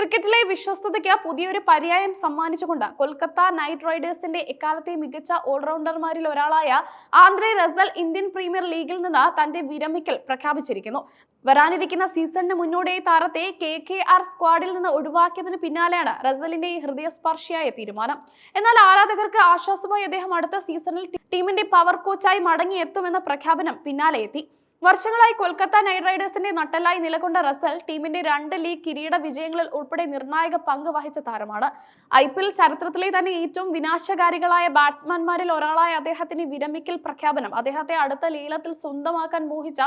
ക്രിക്കറ്റിലെ വിശ്വസ്തതയ്ക്ക് പുതിയൊരു പര്യായം സമ്മാനിച്ചുകൊണ്ട് കൊൽക്കത്ത നൈറ്റ് റൈഡേഴ്സിന്റെ എക്കാലത്തെ മികച്ച ഓൾറൗണ്ടർമാരിൽ ഒരാളായ ആന്ധ്രെ റസൽ ഇന്ത്യൻ പ്രീമിയർ ലീഗിൽ നിന്ന് തന്റെ വിരമിക്കൽ പ്രഖ്യാപിച്ചിരിക്കുന്നു. വരാനിരിക്കുന്ന സീസണിന് മുന്നോടിയായി താരത്തെ കെ കെ ആർ സ്ക്വാഡിൽ നിന്ന് ഒഴിവാക്കിയതിന് പിന്നാലെയാണ് റസലിന്റെ ഈ ഹൃദയസ്പർശിയായ തീരുമാനം. എന്നാൽ ആരാധകർക്ക് ആശ്വാസമായി അദ്ദേഹം അടുത്ത സീസണിൽ ടീമിന്റെ പവർ കോച്ചായി മടങ്ങിയെത്തുമെന്ന പ്രഖ്യാപനം പിന്നാലെ എത്തി വർഷങ്ങളായി കൊൽക്കത്ത നൈറ്റ് റൈഡേഴ്സിന്റെ നട്ടലായി നിലകൊണ്ട റസൽ ടീമിന്റെ രണ്ട് ലീഗ് കിരീട വിജയങ്ങളിൽ ഉൾപ്പെടെ നിർണായക പങ്ക് വഹിച്ച താരമാണ്. ഐ പി എൽ ചരിത്രത്തിലെ തന്നെ ഏറ്റവും വിനാശകാരികളായ ബാറ്റ്സ്മാൻമാരിൽ ഒരാളായ അദ്ദേഹത്തിന് വിരമിക്കൽ പ്രഖ്യാപനം. അദ്ദേഹത്തെ അടുത്ത ലീലത്തിൽ സ്വന്തമാക്കാൻ മോഹിച്ച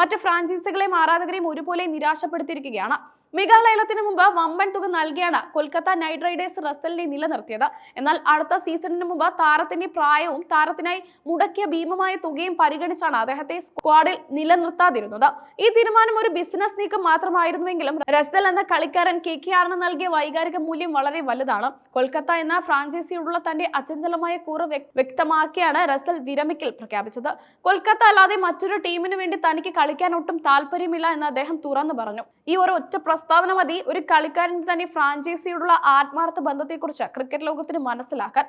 മറ്റ് ഫ്രാഞ്ചൈസികളെയും ആരാധകരെയും ഒരുപോലെ നിരാശപ്പെടുത്തിയിരിക്കുകയാണ്. മെഗാലയലത്തിന് മുമ്പ് വമ്പൻ തുക നൽകിയാണ് കൊൽക്കത്ത നൈറ്റ് റൈഡേഴ്സ് റസലിനെ നിലനിർത്തിയത്. എന്നാൽ അടുത്ത സീസണിന് മുമ്പ് താരത്തിന്റെ പ്രായവും താരത്തിനായി മുടക്കിയ ഭീമമായ തുകയും പരിഗണിച്ചാണ് അദ്ദേഹത്തെ സ്ക്വാഡിൽ നിലനിർത്താതിരുന്നത്. ഈ തീരുമാനം ഒരു ബിസിനസ് നീക്കം മാത്രമായിരുന്നുവെങ്കിലും റസൽ എന്ന കളിക്കാരൻ കെ കെ ആറിന് നൽകിയ വൈകാരിക മൂല്യം വളരെ വലുതാണ്. കൊൽക്കത്ത എന്ന ഫ്രാഞ്ചൈസിയോടുള്ള തന്റെ അചഞ്ചലമായ കൂറ് വ്യക്തമാക്കിയാണ് റസൽ വിരമിക്കൽ പ്രഖ്യാപിച്ചത്. കൊൽക്കത്ത അല്ലാതെ മറ്റൊരു ടീമിന് വേണ്ടി തനിക്ക് കളിക്കാൻ ഒട്ടും താല്പര്യമില്ല എന്ന് അദ്ദേഹം തുറന്നു പറഞ്ഞു. ഈ ഒരു ഒറ്റ പ്രസ്താവന മതി ഒരു കളിക്കാരൻ തന്നെ ഫ്രാഞ്ചൈസിയോടുള്ള ആത്മാർത്ഥ ബന്ധത്തെക്കുറിച്ച് ക്രിക്കറ്റ് ലോകത്തിന് മനസ്സിലാക്കാൻ.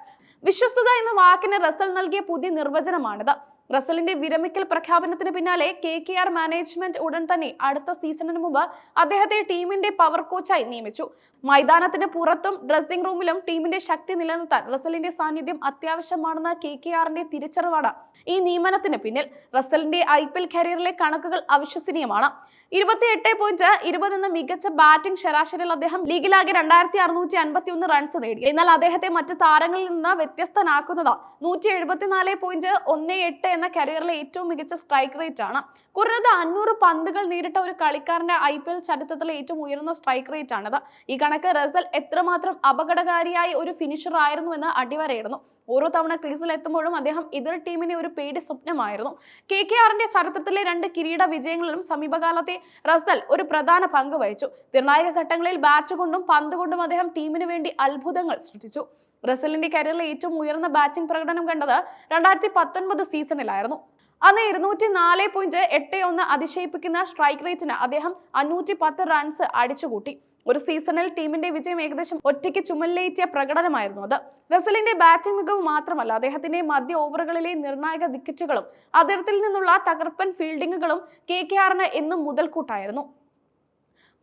വിശ്വസ്തത എന്ന വാക്കിന് റസൽ നൽകിയ പുതിയ നിർവചനമാണിത്. റസലിന്റെ വിരമിക്കൽ പ്രഖ്യാപനത്തിന് പിന്നാലെ കെ കെ ആർ മാനേജ്മെന്റ് ഉടൻ തന്നെ അടുത്ത സീസണിന് മുമ്പ് അദ്ദേഹത്തെ ടീമിന്റെ പവർ കോച്ചായി നിയമിച്ചു. മൈതാനത്തിന് പുറത്തും ഡ്രസ്സിംഗ് റൂമിലും ടീമിന്റെ ശക്തി നിലനിർത്താൻ റസലിന്റെ സാന്നിധ്യം അത്യാവശ്യമാണെന്ന കെ കെ ആറിന്റെ തിരിച്ചറിവാണ് ഈ നിയമനത്തിന് പിന്നിൽ. റസലിന്റെ ഐ പി എൽ കരിയറിലെ കണക്കുകൾ അവിശ്വസനീയമാണ്. ഇരുപത്തിയെട്ട് പോയിന്റ് ഇരുപത് എന്ന മികച്ച ബാറ്റിംഗ് ശരാശരിയിൽ അദ്ദേഹം ലീഗിലാകെ രണ്ടായിരത്തി അറുന്നൂറ്റി അൻപത്തി ഒന്ന് റൺസ് നേടി. എന്നാൽ അദ്ദേഹത്തെ മറ്റ് താരങ്ങളിൽ നിന്ന് വ്യത്യസ്തനാക്കുന്നത് നൂറ്റി എഴുപത്തിനാല് പോയിന്റ് ഒന്ന് എട്ട് എന്ന കരിയറിലെ ഏറ്റവും മികച്ച സ്ട്രൈക്ക് റേറ്റ് ആണ്. കുറഞ്ഞത് അഞ്ഞൂറ് പന്തുകൾ നേരിട്ട ഒരു കളിക്കാരന്റെ ഐ പി എൽ ചരിത്രത്തിലെ ഏറ്റവും ഉയർന്ന സ്ട്രൈക്ക് റേറ്റ് ആണിത്. ഈ കണക്ക് റസൽ എത്രമാത്രം അപകടകാരിയായ ഒരു ഫിനിഷർ ആയിരുന്നുവെന്ന് അടിവരയിടുന്നു. ഓരോ തവണ ക്രീസിൽ എത്തുമ്പോഴും അദ്ദേഹം എതിർ ടീമിനെ ഒരു പേടി സ്വപ്നമായിരുന്നു. കെ കെ ആറിന്റെ ചരിത്രത്തിലെ രണ്ട് കിരീട വിജയങ്ങളിലും സമീപകാലത്തെ റസൽ ഒരു പ്രധാന പങ്ക് വഹിച്ചു. നിർണായക ഘട്ടങ്ങളിൽ ബാറ്റ് കൊണ്ടും പന്ത് കൊണ്ടും അദ്ദേഹം ടീമിന് വേണ്ടി അത്ഭുതങ്ങൾ സൃഷ്ടിച്ചു. റസലിന്റെ കരിയറിലെ ഏറ്റവും ഉയർന്ന ബാറ്റിംഗ് പ്രകടനം കണ്ടത് രണ്ടായിരത്തി പത്തൊൻപത് സീസണിലായിരുന്നു അന്ന് ഇരുന്നൂറ്റി നാല് പോയിന്റ് എട്ട് ഒന്ന് അതിശയിപ്പിക്കുന്ന സ്ട്രൈക്ക് റേറ്റിന് അദ്ദേഹം അഞ്ഞൂറ്റി പത്ത് റൺസ് അടിച്ചുകൂട്ടി. ഒരു സീസണിൽ ടീമിന്റെ വിജയം ഏകദേശം ഒറ്റയ്ക്ക് ചുമലിലേറ്റിയ പ്രകടനമായിരുന്നു അത്. റസലിന്റെ ബാറ്റിംഗ് മികവ് മാത്രമല്ല അദ്ദേഹത്തിന്റെ മധ്യ ഓവറുകളിലെ നിർണായക വിക്കറ്റുകളും അതിർത്തിൽ നിന്നുള്ള തകർപ്പൻ ഫീൽഡിങ്ങുകളും കെ കെ ആറിന് എന്നും മുതൽക്കൂട്ടായിരുന്നു.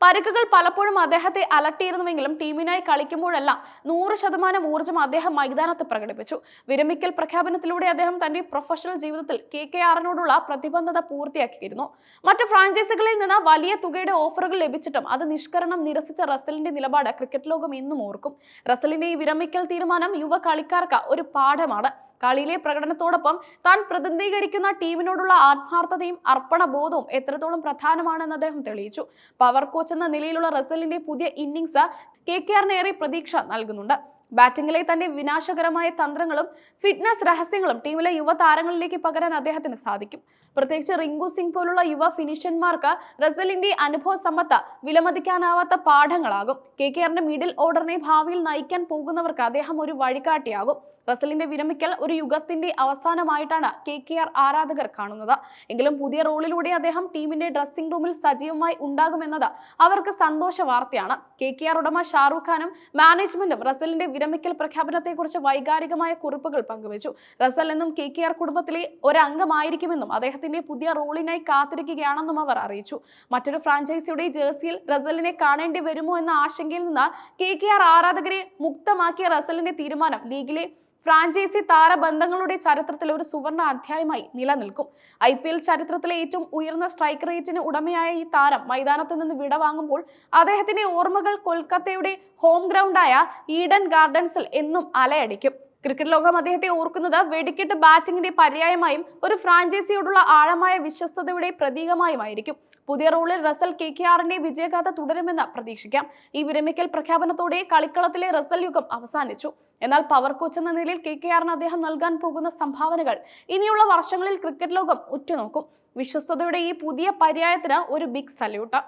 പരിക്കുകൾ പലപ്പോഴും അദ്ദേഹത്തെ അലട്ടിയിരുന്നുവെങ്കിലും ടീമിനായി കളിക്കുമ്പോഴെല്ലാം നൂറ് ശതമാനം ഊർജം അദ്ദേഹം മൈതാനത്ത് പ്രകടിപ്പിച്ചു. വിരമിക്കൽ പ്രഖ്യാപനത്തിലൂടെ അദ്ദേഹം തന്റെ പ്രൊഫഷണൽ ജീവിതത്തിൽ കെ കെ ആറിനോടുള്ള പ്രതിബദ്ധത പൂർത്തിയാക്കിയിരുന്നു. മറ്റു ഫ്രാഞ്ചൈസികളിൽ നിന്ന് വലിയ തുകയുടെ ഓഫറുകൾ ലഭിച്ചിട്ടും അത് നിഷ്കരണം നിരസിച്ച റസലിന്റെ നിലപാട് ക്രിക്കറ്റ് ലോകം ഇന്നും ഓർക്കും. റസലിന്റെ ഈ വിരമിക്കൽ തീരുമാനം യുവ കളിക്കാർക്ക് ഒരു പാഠമാണ്. കളിയിലെ പ്രകടനത്തോടൊപ്പം താൻ പ്രതിനിധീകരിക്കുന്ന ടീമിനോടുള്ള ആത്മാർത്ഥതയും അർപ്പണബോധവും എത്രത്തോളം പ്രധാനമാണെന്ന് അദ്ദേഹം തെളിയിച്ചു. പവർ കോച്ച് എന്ന നിലയിലുള്ള റസലിന്റെ പുതിയ ഇന്നിംഗ്സ് കെ കെ ആറിനേറെ പ്രതീക്ഷ നൽകുന്നുണ്ട്. ബാറ്റിംഗിലെ തന്റെ വിനാശകരമായ തന്ത്രങ്ങളും ഫിറ്റ്നസ് രഹസ്യങ്ങളും ടീമിലെ യുവതാരങ്ങളിലേക്ക് പകരാൻ അദ്ദേഹത്തിന് സാധിക്കും. പ്രത്യേകിച്ച് റിങ്കു സിംഗ് പോലുള്ള യുവ ഫിനിഷ്യന്മാർക്ക് റസലിന്റെ അനുഭവ സമ്പത്ത് വിലമതിക്കാനാവാത്ത പാഠങ്ങളാകും. കെ കെ ആറിന്റെ മിഡിൽ ഓർഡറിനെ ഭാവിയിൽ നയിക്കാൻ പോകുന്നവർക്ക് അദ്ദേഹം ഒരു വഴികാട്ടിയാകും. റസലിന്റെ വിരമിക്കൽ ഒരു യുഗത്തിന്റെ അവസാനമായിട്ടാണ് കെ കെ ആർ ആരാധകർ കാണുന്നത്. എങ്കിലും പുതിയ റോളിലൂടെ അദ്ദേഹം ടീമിന്റെ ഡ്രസ്സിംഗ് റൂമിൽ സജീവമായി ഉണ്ടാകുമെന്നത് അവർക്ക് സന്തോഷ വാർത്തയാണ്. കെ കെ ആർ ഉടമ ഷാറൂഖ് ഖാനും മാനേജ്മെന്റും റസലിന്റെ വിരമിക്കൽ പ്രഖ്യാപനത്തെക്കുറിച്ച് വൈകാരികമായ കുറിപ്പുകൾ പങ്കുവച്ചു. റസൽ എന്നും കെ കെ ആർ കുടുംബത്തിലെ ഒരംഗമായിരിക്കുമെന്നും അദ്ദേഹത്തിന്റെ പുതിയ റോളിനായി കാത്തിരിക്കുകയാണെന്നും അവർ അറിയിച്ചു. മറ്റൊരു ഫ്രാഞ്ചൈസിയുടെ ജേഴ്സിയിൽ റസലിനെ കാണേണ്ടി വരുമോ എന്ന ആശങ്കയിൽ നിന്ന് കെ കെ ആർ ആരാധകരെ മുക്തമാക്കിയ റസലിന്റെ തീരുമാനം ലീഗിലെ ഫ്രാഞ്ചൈസി താരബന്ധങ്ങളുടെ ചരിത്രത്തിൽ ഒരു സുവർണ അധ്യായമായി നിലനിൽക്കും. ഐ പി എൽ ചരിത്രത്തിലെ ഏറ്റവും ഉയർന്ന സ്ട്രൈക്ക് റേറ്റിന് ഉടമയായ ഈ താരം മൈതാനത്ത് നിന്ന് വിടവാങ്ങുമ്പോൾ അദ്ദേഹത്തിന്റെ ഓർമ്മകൾ കൊൽക്കത്തയുടെ ഹോം ഗ്രൗണ്ടായ ഈഡൻ ഗാർഡൻസിൽ എന്നും അലയടിക്കും. ക്രിക്കറ്റ് ലോകം അദ്ദേഹത്തെ ഓർക്കുന്നത് വെടിക്കെട്ട് ബാറ്റിംഗിന്റെ പര്യായമായും ഒരു ഫ്രാഞ്ചൈസിയോടുള്ള ആഴമായ വിശ്വസ്തതയുടെ പ്രതീകമായുമായിരിക്കും. പുതിയ റോളിൽ റസൽ കെ കെ ആറിന്റെ വിജയഗാഥ തുടരുമെന്ന് പ്രതീക്ഷിക്കാം. ഈ വിരമിക്കൽ പ്രഖ്യാപനത്തോടെ കളിക്കളത്തിലെ റസൽ യുഗം അവസാനിച്ചു. എന്നാൽ പവർ കോച്ച് എന്ന നിലയിൽ കെ കെ ആറിന് അദ്ദേഹം നൽകാൻ പോകുന്ന സംഭാവനകൾ ഇനിയുള്ള വർഷങ്ങളിൽ ക്രിക്കറ്റ് ലോകം ഉറ്റുനോക്കും. വിശ്വസ്തതയുടെ ഈ പുതിയ പര്യായത്തിന് ഒരു ബിഗ് സല്യൂട്ട്.